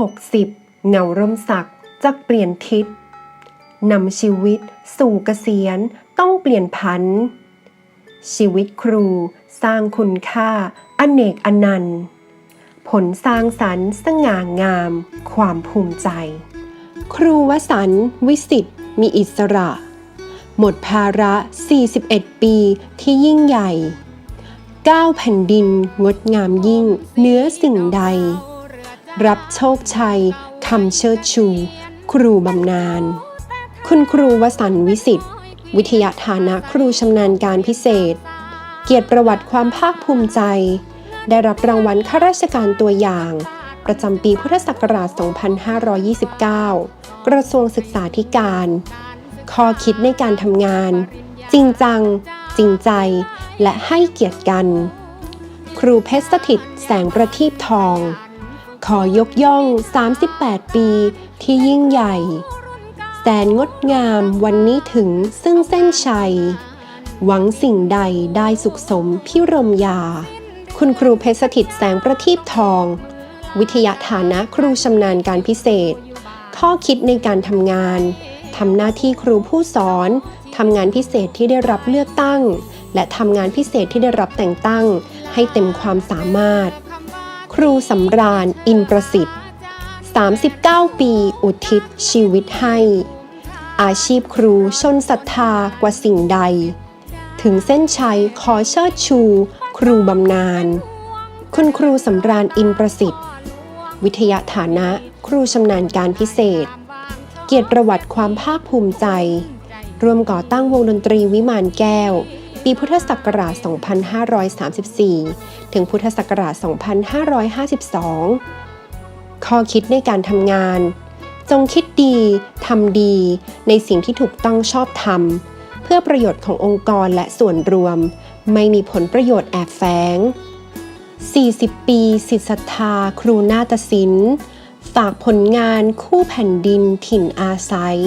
60 เงาร่มศักดิ์จะเปลี่ยนทิศนำชีวิตสู่เกษียณต้องเปลี่ยนพัน ชีวิตครูสร้างคุณค่าอเนกอนันต์ ผลสร้างสรรค์สง่างาม ความภูมิใจ ครูวสันต์วิสิตมีอิสระ หมดภาระ 41 ปีที่ยิ่งใหญ่ก้าวแผ่นดินงดงามยิ่งเนื้อสิ่งใด รับโชคชัยคำเชิดชู ครูบำนาญ คุณครูวสันต์วิสิตวิทยาฐานะครูชำนาญการพิเศษ เกียรติประวัติความภาคภูมิใจ ได้รับรางวัลข้าราชการตัวอย่าง ประจำปีพุทธศักราช 2529 กระทรวงศึกษาธิการ ข้อคิดในการทำงาน จริงจัง จริงใจ และให้เกียรติกัน ครูเพชรสถิตแสงประทีปทอง ขอยกย่อง 38 ปีที่ยิ่งใหญ่ แสนงดงามวันนี้ถึงซึ่งเส้นชัย หวังสิ่งใดได้สุขสมพิรมยา คุณครูเพชรสถิตแสงประทีปทอง วิทยาฐานะครูชำนาญการพิเศษ ข้อคิดในการทำงานทำหน้าที่ครูผู้สอนทำงานพิเศษที่ได้รับเลือกตั้ง และทำงานพิเศษที่ได้รับแต่งตั้ง ให้เต็มความสามารถ รูสำราญอินประสิทธิ์ 39 ปีอุทิศชีวิตให้ อาชีพครูชนศรัทธากว่าสิ่งใด ถึงเส้นชัยขอเชิดชู ครูบำนาญคุณครูสำราญอินประสิทธิ์ วิทยาฐานะครูชำนาญการพิเศษ เกียรติประวัติความภาคภูมิใจร่วมก่อตั้งวงดนตรีวิมานแก้ว ปีพุทธศักราช 2534 ถึงพุทธศักราช 2552 ข้อคิดในการทำงาน จงคิดดี ทำดี ในสิ่งที่ถูกต้องชอบธรรม เพื่อประโยชน์ขององค์กรและส่วนรวม ไม่มีผลประโยชน์แอบแฝง 40 ปีสิทธิศรัทธา ครูนาฏศิลป์ฝากผลงานคู่แผ่นดินถิ่นอาศัย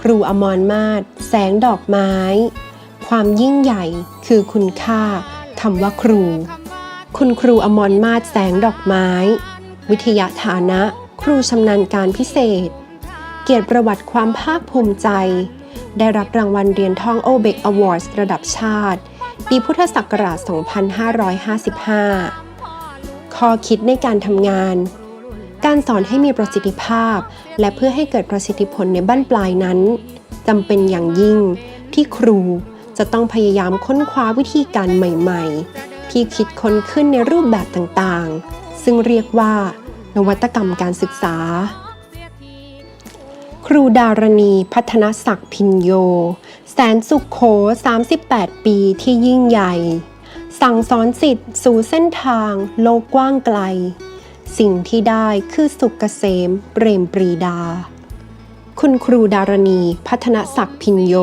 ครูอมรมาศแสงดอกไม้ ความยิ่งใหญ่คือคุณค่าคำว่าครู คุณครูอมรมาศแสงดอกไม้ วิทยาฐานะ ครูชำนาญการพิเศษ เกียรติประวัติความภาคภูมิใจ ได้รับรางวัลเหรียญทองโอเบกอวอร์ดระดับชาติ ปีพุทธศักราช 2555 ข้อคิดในการทำงาน การสอนให้มีประสิทธิภาพ และเพื่อให้เกิดประสิทธิผลในบั้นปลายนั้นจำเป็นอย่างยิ่งที่ครู จะต้องพยายามค้นคว้าวิธีการใหม่ๆ ที่คิดค้นขึ้นในรูปแบบต่างๆ ซึ่งเรียกว่า นวัตกรรมการศึกษา ครูดารณีพัฒนศักดิ์พินโย แสนสุขโข 38 ปีที่ยิ่งใหญ่ สั่งสอนสิทธิ์สู่เส้นทางโลกกว้างไกล สิ่งที่ได้คือสุขเกษมเปรมปรีดา คุณครูดารณีพัฒนศักดิ์พินโย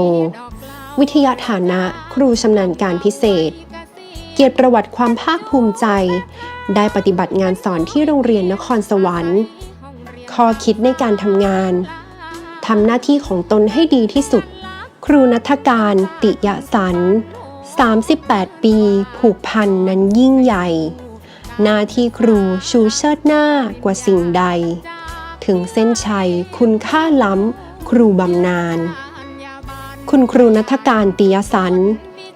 วิทยาฐานะ ครูชำนาญการพิเศษ เกียรติประวัติความภาคภูมิใจ ได้ปฏิบัติงานสอนที่โรงเรียนนครสวรรค์ข้อคิดในการทำงานทำหน้าที่ของตนให้ดีที่สุด ครูนัฐการติยสัน38 ปี ผูกพันนั้นยิ่งใหญ่ หน้าที่ครูชูเชิดหน้ากว่าสิ่งใด ถึงเส้นชัยคุณค่าล้ำ ครูบำนาญ คุณครูนัฐการติยสัน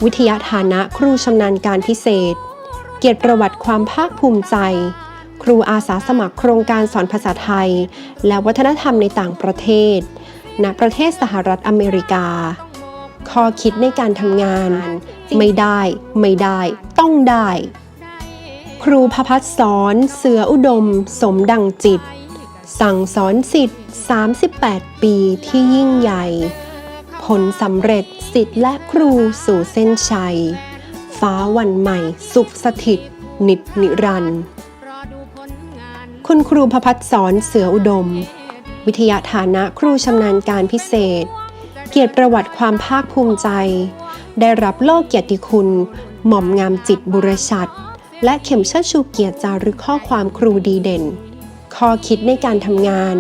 วิทยาฐานะครูชำนาญการพิเศษ เกียรติประวัติความภาคภูมิใจ ครูอาสาสมัครโครงการสอนภาษาไทย และวัฒนธรรมในต่างประเทศ ณ ประเทศสหรัฐอเมริกา ข้อคิดในการทำงาน ไม่ได้ ไม่ได้ ต้องได้ ครูพพัฒสอนเสืออุดม สมดังจิต สั่งสอนสิทธิ์ 38 ปีที่ยิ่งใหญ่ ผลสำเร็จสิทธิ์และครูสู่เส้นชัย ฟ้าวันใหม่ สุขสถิต นิดนิรันดร์คุณครูพพัฒสอนเสืออุดม วิทยาฐานะครูชำนาญการพิเศษ เกียรติประวัติความภาคภูมิใจ ได้รับโลกเกียรติคุณ หม่อมงามจิตบุรชัด และเข็มเชิดชูเกียรติจารึกข้อความครูดีเด่น ข้อคิดในการทำงาน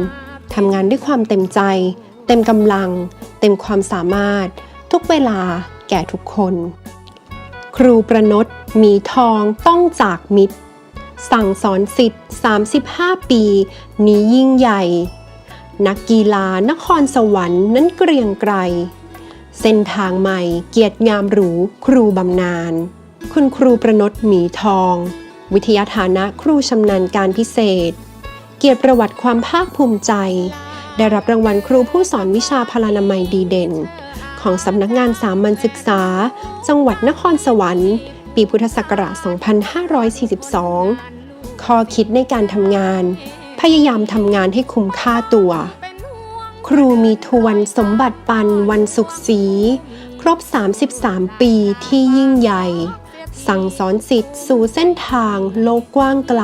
ทำงานด้วยความเต็มใจ เต็มกำลัง เต็มความสามารถ ทุกเวลาแก่ทุกคน ครูประนตมีทองต้องจากมิตร สั่งสอนสิทธิ์ 35 ปี นี้ยิ่งใหญ่ นักกีฬานครสวรรค์นั้นเกรียงไกรเส้นทางใหม่เกียรติงามหรูครูบำนาญคุณครูประนตหมีทอง วิทยาฐานะครูชำนาญการพิเศษ เกียรติประวัติความภาคภูมิใจ ได้รับรางวัลครูผู้สอนวิชาพลานามัยดีเด่น ของสำนักงานสามัญศึกษา จังหวัดนครสวรรค์ ปีพุทธศักราช 2542 ข้อคิดในการทำงาน พยายามทำงานให้คุ้มค่าตัว ครูมีทวนสมบัติปันวันสุขศรีครบ 33 ปีที่ยิ่งใหญ่ สั่งสอนสิทธิ์สู่เส้นทางโลกกว้างไกล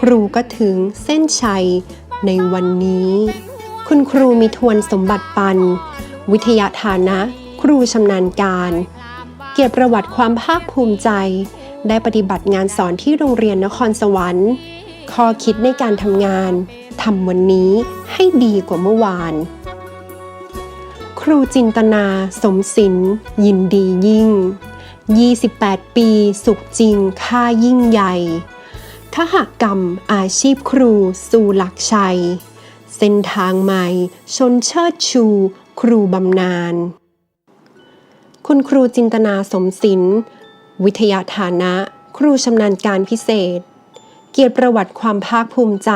ครูก็ถึงเส้นชัยในวันนี้ คุณครูมีทวนสมบัติปัน วิทยาฐานะ ครูชำนาญการ เกียรติประวัติความภาคภูมิใจ ได้ปฏิบัติงานสอนที่โรงเรียนนครสวรรค์ ข้อคิดในการทำงานทำวันนี้ให้ดีกว่าเมื่อวาน ครูจินตนา สมศิลป์ยินดียิ่ง 28 ปี สุขจริง ค่ายิ่งใหญ่ขหกรรมอาชีพครูสู่หลักชัย เส้นทางใหม่ ชนเชิดชู ครูบำนาญ คุณครูจินตนาสมศิลป์วิทยาฐานะ ครูชำนาญการพิเศษ เกียรติประวัติความภาคภูมิใจ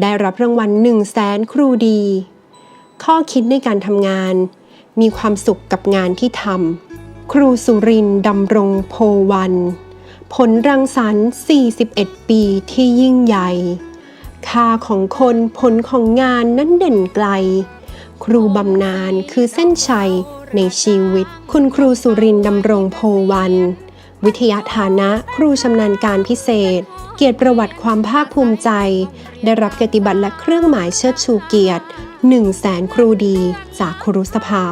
ได้รับรางวัล1 0 0 0 0แสนครูดี ข้อคิดในการทำงาน มีความสุขกับงานที่ทำ ครูสุรินดำรงโพวัน ผลรังสรรค์ 41 ปีที่ยิ่งใหญ่ ค่าของคนผลของงานนั้นเด่นไกล ครูบำนาญคือเส้นชัยในชีวิต คุณครูสุรินดำรงโพวัน วิทยาฐานะครูชำนาญการพิเศษ เกียรติประวัติความภาคภูมิใจ ได้รับเกียรติบัตรและเครื่องหมายเชิดชูเกียรติ1 0 0 0 0แสนครูดีจากครุสภา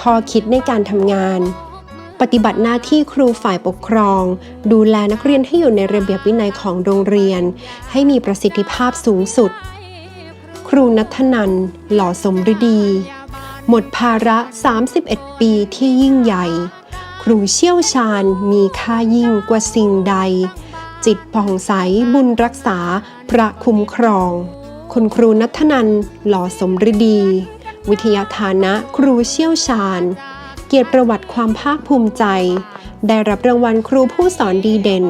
ข้อคิดในการทำงาน ปฏิบัติหน้าที่ครูฝ่ายปกครอง ดูแลนักเรียนให้อยู่ในระเบียบวินัยของโรงเรียน ให้มีประสิทธิภาพสูงสุด ครูนัทนัน หล่อสมฤดี หมดภาระ 31 ปีที่ยิ่งใหญ่ ครูเชี่ยวชาญมีค่ายิ่งกว่าสิ่งใด จิตผ่องใสบุญรักษาพระคุ้มครอง คุณครูนัทนัน หล่อสมฤดี วิทยาฐานะครูเชี่ยวชาญ กียรติประวัติความภาคภูมิใจ ได้รับรางวัลครูผู้สอนดีเด่น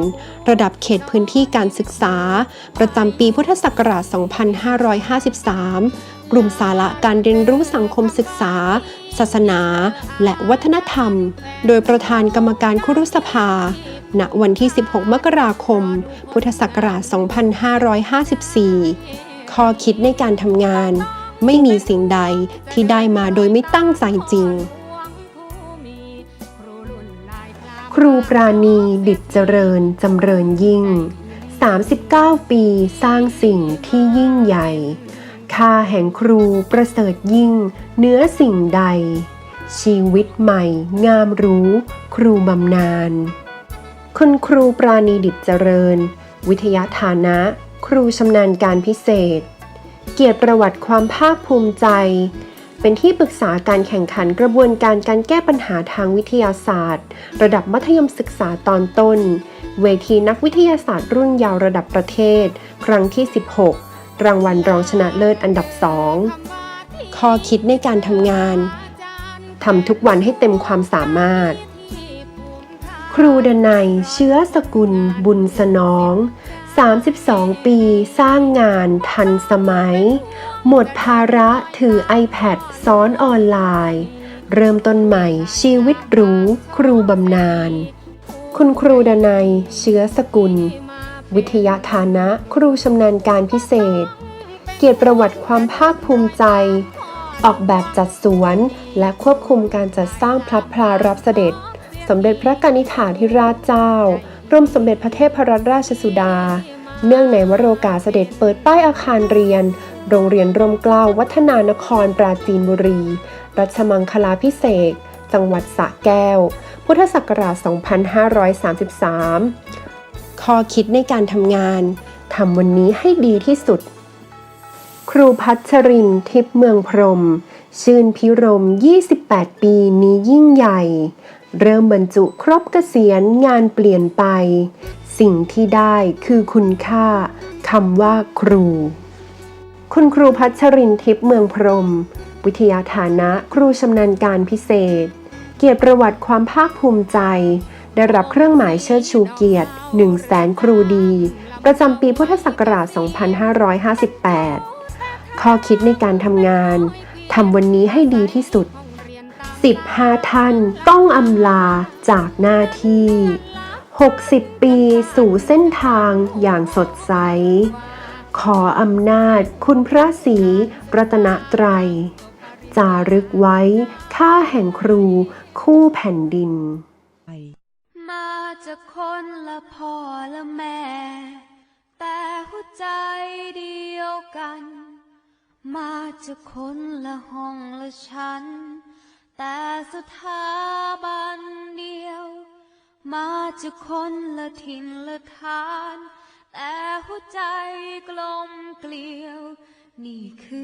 ระดับเขตพื้นที่การศึกษา ประจำปีพุทธศักราช 2553 กลุ่มสาระการเรียนรู้สังคมศึกษา ศาสนา และวัฒนธรรม โดยประธานกรรมการครุสภา ณ วันที่ 16 มกราคม พุทธศักราช 2554 ข้อคิดในการทำงานไม่มีสิ่งใดที่ได้มาโดยไม่ตั้งใจจริง ครูปราณีดิจเจริญจำเริญยิ่ง 39 ปีสร้างสิ่งที่ยิ่งใหญ่ ค่าแห่งครูประเสริฐยิ่งเหนื้อสิ่งใด ชีวิตใหม่ งามรู้ ครูบำนาญคุณครูปราณีดิจเจริญ วิทยาฐานะ ครูชำนาญการพิเศษ เกียรติประวัติความภาคภูมิใจ เป็นที่ปรึกษาการแข่งขันกระบวนการการแก้ปัญหาทางวิทยาศาสตร์ ระดับมัธยมศึกษาตอนต้น เวทีนักวิทยาศาสตร์รุ่นยาวระดับประเทศ ครั้งที่ 16 รางวัลรองชนะเลิศอันดับ 2 ข้อคิดในการทำงานทำทุกวันให้เต็มความสามารถ ครูดนัยเชื้อสกุล บุญสนอง 32 ปีสร้างงานทันสมัย หมดภาระถือ iPad สอนออนไลน์ เริ่มต้นใหม่ชีวิตหรูครูบำนาญ คุณครูดนัย เชื้อสกุล วิทยาฐานะครูชำนาญการพิเศษ เกียรติประวัติความภาคภูมิใจ ออกแบบจัดสวนและควบคุมการจัดสร้างพระพลารับเสด็จ สมเด็จพระกนิษฐาธิราชเจ้า รวมสมเด็จพระเทพรัตนราชสุดา เนื่องในวโรกาสเสด็จเปิดป้ายอาคารเรียน โรงเรียนร่มเกล้าวัฒนานครปราจีนบุรี รัชมังคลาพิเศษจังหวัดสระแก้ว พุทธศักราช 2533 ข้อคิดในการทำงานทำวันนี้ให้ดีที่สุด ครูพัชรินทร์ทิพย์เมืองพรม ชื่นพิรม 28 ปีนี้ยิ่งใหญ่ เริ่มบรรจุครบเกษียณงานเปลี่ยนไป สิ่งที่ได้คือคุณค่าคำว่าครู คุณครูพัชรินทิพย์เมืองพรม วิทยาฐานะครูชำนาญการพิเศษ เกียรติประวัติความภาคภูมิใจ ได้รับเครื่องหมายเชิดชูเกียรติ 1 0 0 0 0แสนครูดี ประจำปีพุทธศักราช 2558 ข้อคิดในการทำงานทำวันนี้ให้ดีที่สุด 15 ท่านต้องอำลาจากหน้าที่ 60 ปีสู่เส้นทางอย่างสดใส ขออำนาจคุณพระศรีรัตนตรัย จารึกไว้ค่าแห่งครูคู่แผ่นดิน มาจากคนละพ่อละแม่ แต่หัวใจเดียวกัน มาจากคนละห้องละชั้น แต่สถาบันเดียว มาจากคนละถิ่นละทาน แต่หัวใจกลมเกลียว นี่คือ